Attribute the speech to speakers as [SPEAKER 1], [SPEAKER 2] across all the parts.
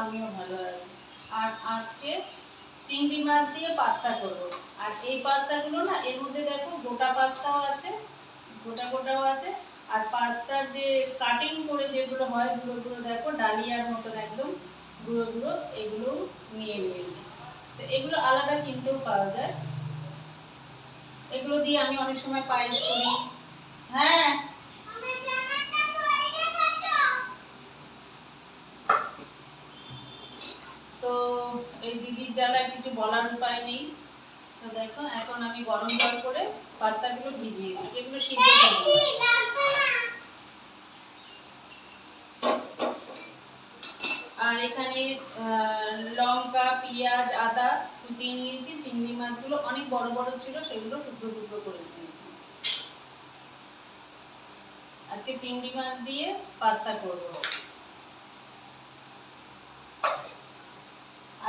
[SPEAKER 1] আমিও ভালো আছি। আর আজকে চিংড়ি মাছ দিয়ে পাস্তা করব। আর এই পাস্তাগুলো না, এর মধ্যে দেখো গোটা পাস্তাও আছে, গোটা গোটাও আছে। আর পাস্তার যে কাটিং করে যেগুলো হয়, গুঁড়ো গুঁড়ো দেখো, ডালিয়ার মতন একদম গুঁড়ো গুঁড়ো এগুলো নিয়ে নিয়েছি। তো এগুলো আলাদা কিনতেও পাওয়া যায়। এগুলো দিয়ে আমি অনেক সময় পায়েস করি। হ্যাঁ জ্বালায় কিছু বলার উপায় নেই। তো দেখো, এখন আমি গরম জল করে পাস্তাগুলো ভিজিয়ে দিচ্ছি এগুলো সিদ্ধ করব আর এখানে লঙ্কা, পেঁয়াজ, আদা, কুচিয়ে নিয়েছি। চিংড়ি মাছগুলো অনেক বড় বড় ছিল, সেগুলো টুকরো টুকরো করে নিয়েছি। আজকে চিংড়ি মাছ দিয়ে পাস্তা করব।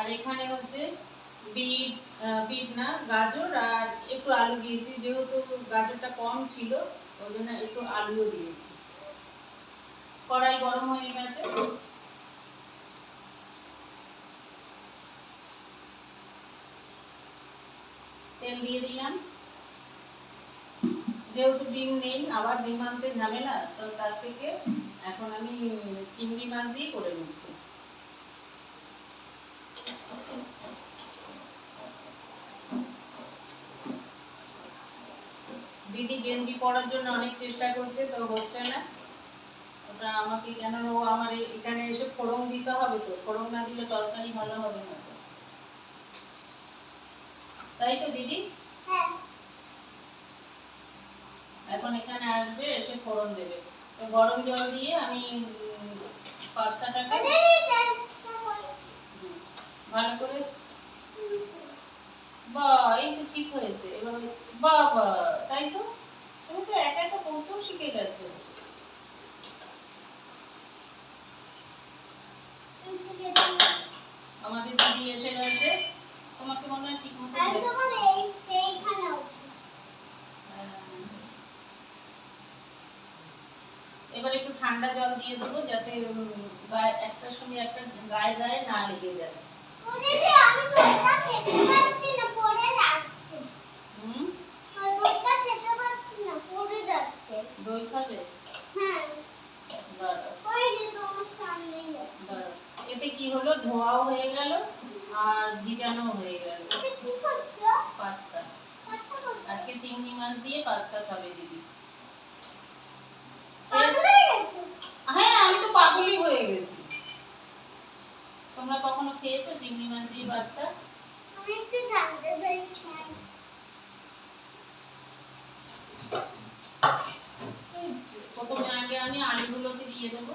[SPEAKER 1] আর এখানে হচ্ছে বিট বিট না, গাজর, আর একটু আলু দিয়েছি, যেহেতু গাজরটা কম ছিল, ওই জন্য একটু আলুও দিয়েছি। কড়াই গরম হয়ে গেছে। তেল দিয়ে দিলাম। যেহেতু ডিম নেই, আবার ডিম আনতে ঝামেলা, তো তার থেকে এখন আমি চিংড়ি মাছ দিয়ে করে নিচ্ছি। দিদি গেঞ্জি পরার জন্য অনেক চেষ্টা করছে তো হচ্ছে না। ওটা আমাকে কেন ও আমার এখানে এসে ফোড়ন দিতে হবে তো? ফোড়ন না দিলে তরকারি ভালো হবে না তাই তো দিদি? এখন এখানে আসবে এসে ফোড়ন দেবে। তো গরম জল দিয়ে আমি পাস্তাটাকে ভালো করে বা এই তো ঠিক হয়েছে। এবার বাবা তাই তো? তুমি তো একা একা বলতেও শিখে গেছো আমাদের দিদি এসে গেছে। তোমাকে মনে হয় ঠিক মতো এবার একটু ঠান্ডা জল দিয়ে দেবো যাতে গায়ে একটার সঙ্গে একটা গায়ে গায়ে না লেগে যায়। দই খাবে? দাঁড়াও। দাঁড়াও। এতে কি হলো? ধোয়াও হয়ে গেল আর ভিজানো হয়ে গেল। পাস্তা। আজকে চিংড়ি মাছ দিয়ে পাস্তা খাবে দিদি হ্যাঁ আমি তো পাগলই হয়ে গেছি তোমরা কখনো খেয়েছো প্রথমে আগে আমি আলুগুলোকে দিয়ে দেবো।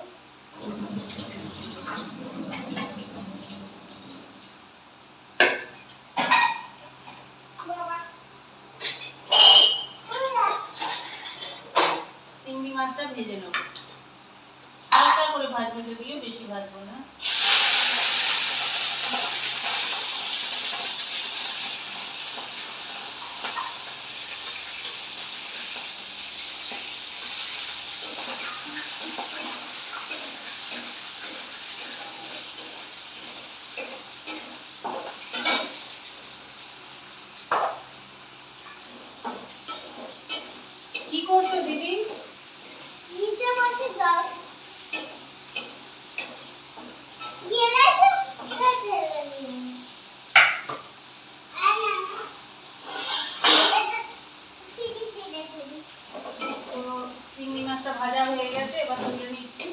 [SPEAKER 1] চিংড়ি মাছটা ভেজে নেব। হালকা করে ভাজবো যদিও বেশি ভাজবো না কি করছ দিদি তো চিংড়ি মাছটা ভাজা হয়ে গেছে এবার তুলে নিচ্ছি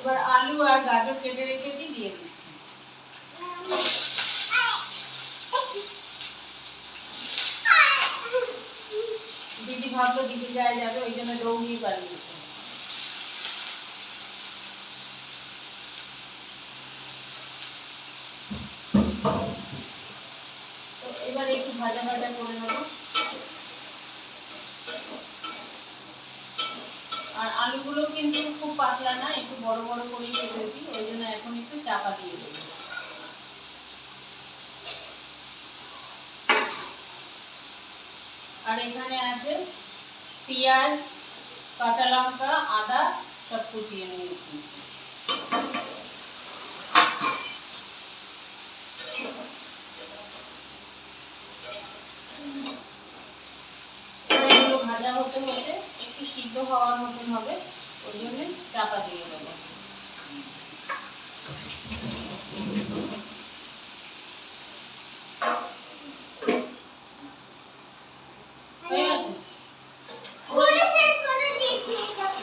[SPEAKER 1] এবার আলু আর গাজর কেটে রেখেছি, দিয়ে দিচ্ছি। দিদি ভাবলো দিদি যায় যাবে, ওই জন্য দৌড়িয়ে পালিয়েছে এবার একটু ভাজা ভাজা করে নেব। আর আলুগুলো কিন্তু খুব পাতলা না, একটু বড় বড় করেই কেটেছি, ওই জন্য এখন একটু চাপা দিয়ে দেবো আর এখানে আছে পেঁয়াজ, কাঁচা লঙ্কা, আদা সব কুচিয়ে নিয়েছি এবার এগুলো ভাজা হতে হতে একটু সিদ্ধ হওয়ার মতন হবে ওই জন্য চাপা দিয়ে দেবো।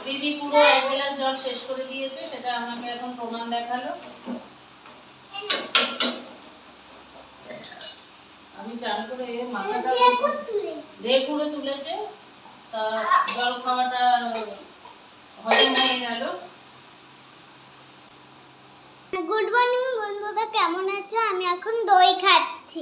[SPEAKER 1] দিদি পুরো এক গ্লাস জল শেষ করে দিয়েছে সেটা আমাকে এখন প্রমাণ দেখাল। আমি চান করে মাথাটা
[SPEAKER 2] দেখো তুলে।
[SPEAKER 1] তুলেছে। জল খাওয়াটা হজম হয়ে গেল।
[SPEAKER 2] গুড মর্নিং বন্ধুরা কেমন আছো? আমি এখন দই খাচ্ছি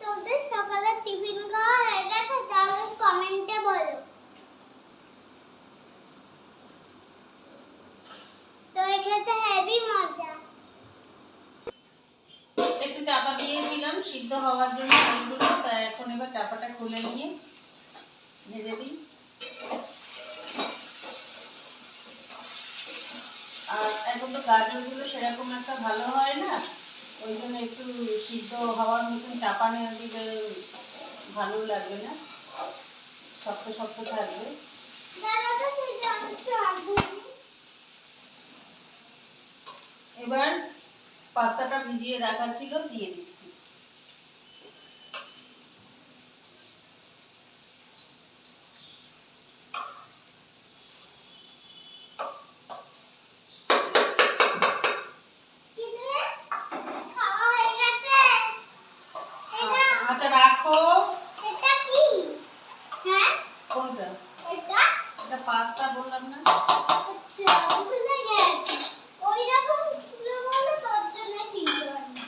[SPEAKER 2] তোদের সকালে টিফিন খাওয়া হয়ে গেছে তাহলে কমেন্টে বলো দই খেতে হেভি মজা
[SPEAKER 1] একটু চাপা দিয়েছিলাম সিদ্ধ হওয়ার জন্য আলুগুলো তা এখন এবার চাপাটা খুলে নিয়ে ভেজে দিই আর এখন তো গাজরগুলো সেরকম একটা ভালো হয় না। ওই জন্য একটু সিদ্ধ হওয়ার মতন চাপানে দিলে ভালো লাগবে না। শক্ত শক্ত থাকবে। এবার পাস্তাটা ভিজিয়ে রাখা ছিল দিয়ে দিচ্ছি
[SPEAKER 2] কি দিলে? খাওয়া হয়ে গেছে এটা
[SPEAKER 1] আচ্ছা রাখো
[SPEAKER 2] এটা কি হ্যাঁ
[SPEAKER 1] কোনটা
[SPEAKER 2] এটা
[SPEAKER 1] এটা পাস্তা বললাম না
[SPEAKER 2] আচ্ছা ভুলে গেছি ওই রকম ছিল বলে তোর জন্য চিনতে পারিনি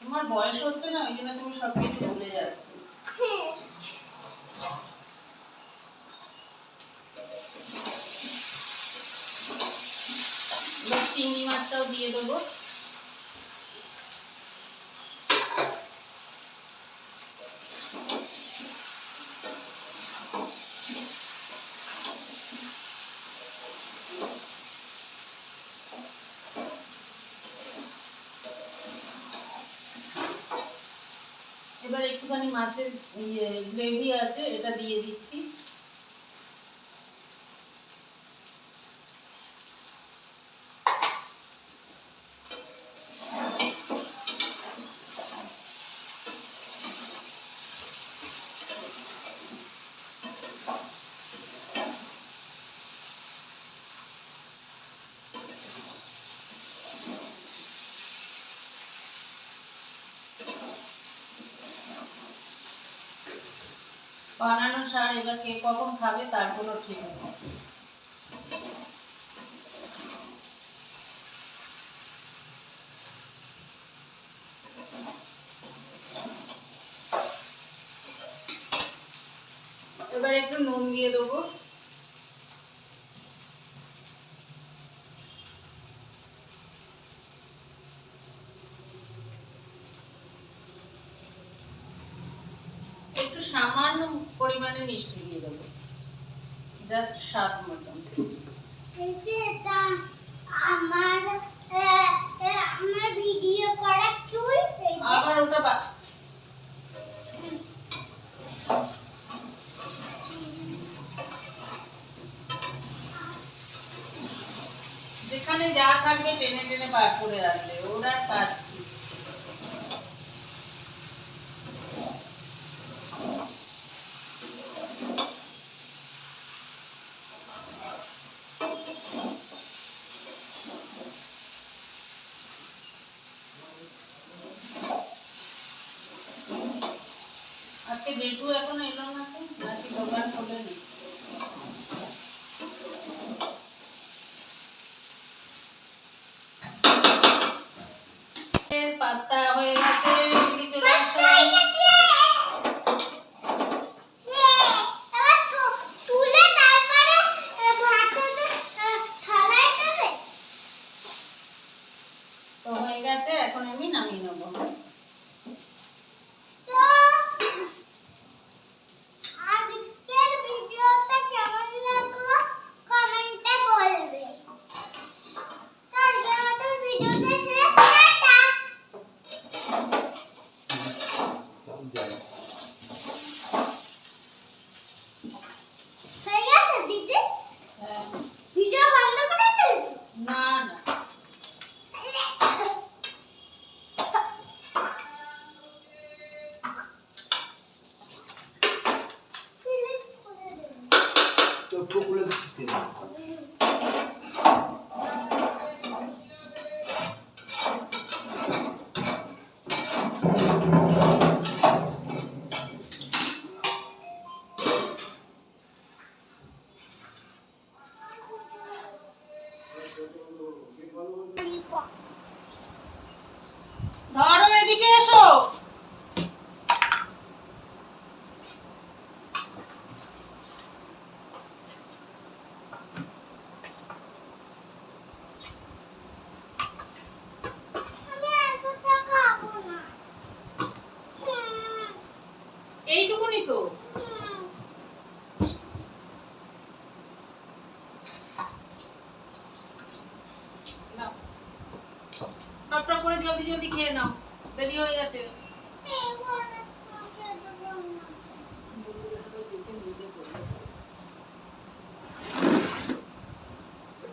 [SPEAKER 1] তোমার বয়স হচ্ছে না ওই জন্য তুমি সব কিছু ভুলে যাচ্ছ
[SPEAKER 2] হ্যাঁ
[SPEAKER 1] এবার চিংড়ি মাছটাও দিয়ে দেবো। এবার একটুখানি মাছের ইয়ে গ্রেভি আছে এটা দিয়ে দিচ্ছি। বানানো সার এবার কে কখন খাবে তার কোনো ঠিক নেই। এবার একটু নুন দিয়ে দেবো একটু সামান্য পরিমাণে মিষ্টি দিয়ে দেবো। জাস্ট স্বাদ মতন।
[SPEAKER 2] আমার আমার ভিডিও করা চুল
[SPEAKER 1] আবার ওটা যেখানে যা থাকবে টেনে টেনে বার করে রাখবে ওরা কাজ কি? এখন এলো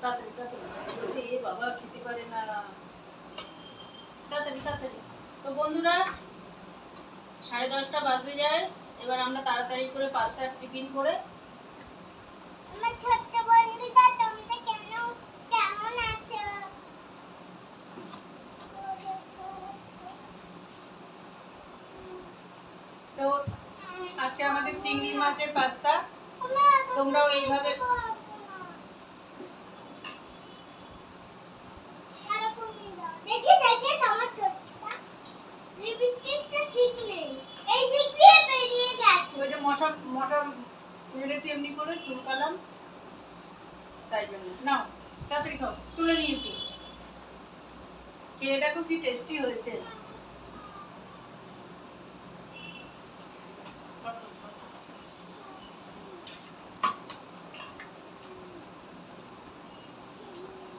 [SPEAKER 1] তাড়াতাড়ি তাড়াতাড়ি। এ বাবা খেতে পারে না। তাড়াতাড়ি তাড়াতাড়ি। তো বন্ধুরা সাড়ে দশটা বাজতে যায়। এবার আমরা তাড়াতাড়ি করে পাস্তার টিফিন করে
[SPEAKER 2] আমার ছোট্ট বন্ধুটা তোমরা কেন কেমন আছো?
[SPEAKER 1] তো আজকে আমাদের চিংড়ি মাছের পাস্তা। তোমরাও এইভাবে-
[SPEAKER 2] খেতে পারব না। আরও কমিয়ে দাও। দেখি দেখি তোমার ঠোঁটটা লিপস্টিকটা ঠিক নেই এই দিক দিয়ে বেরিয়ে গেছে
[SPEAKER 1] ওই যে মশা মশা মেরেছি এমনি করে চুলকালাম তাই জন্য নাও তাড়াতাড়ি খাও তুলে নিয়েছি। খেয়ে দেখো কি টেস্টি হয়েছে।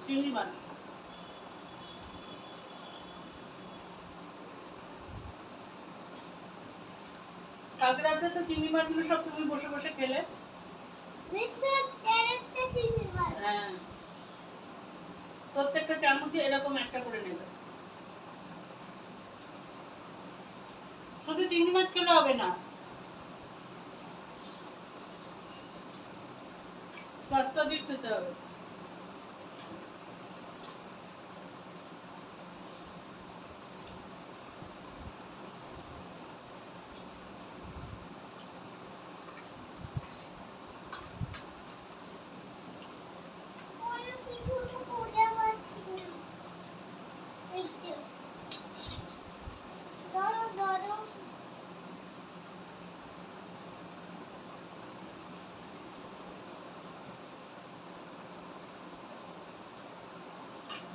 [SPEAKER 1] চিংড়ি মাছ। কালকে রাতে তো চিংড়ি মাছগুলো সব তুমি বসে বসে খেলে। হ্যাঁ। প্রত্যেকটা চামচে এরকম একটা করে নেবে। শুধু চিংড়ি মাছ খেলে হবে না। পাস্তা দিতে হবে
[SPEAKER 2] কোনো কিছু তো খুঁজে পাচ্ছি না এই যে ধরো ধরো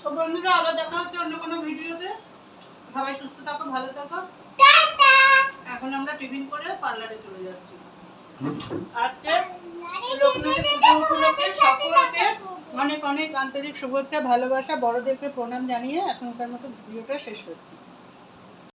[SPEAKER 1] তো বন্ধুরা আবার দেখা হচ্ছে অন্য কোনো ভিডিওতে। সবাই সুস্থ থাকো ভালো থাকো। এখন আমরা টিফিন করে পার্লারে চলে যাচ্ছি। আজকে লোকনাথের সকলকে অনেক অনেক আন্তরিক শুভেচ্ছা ভালোবাসা। বড়দেরকে প্রণাম জানিয়ে এখনকার মতো ভিডিওটা শেষ হচ্ছে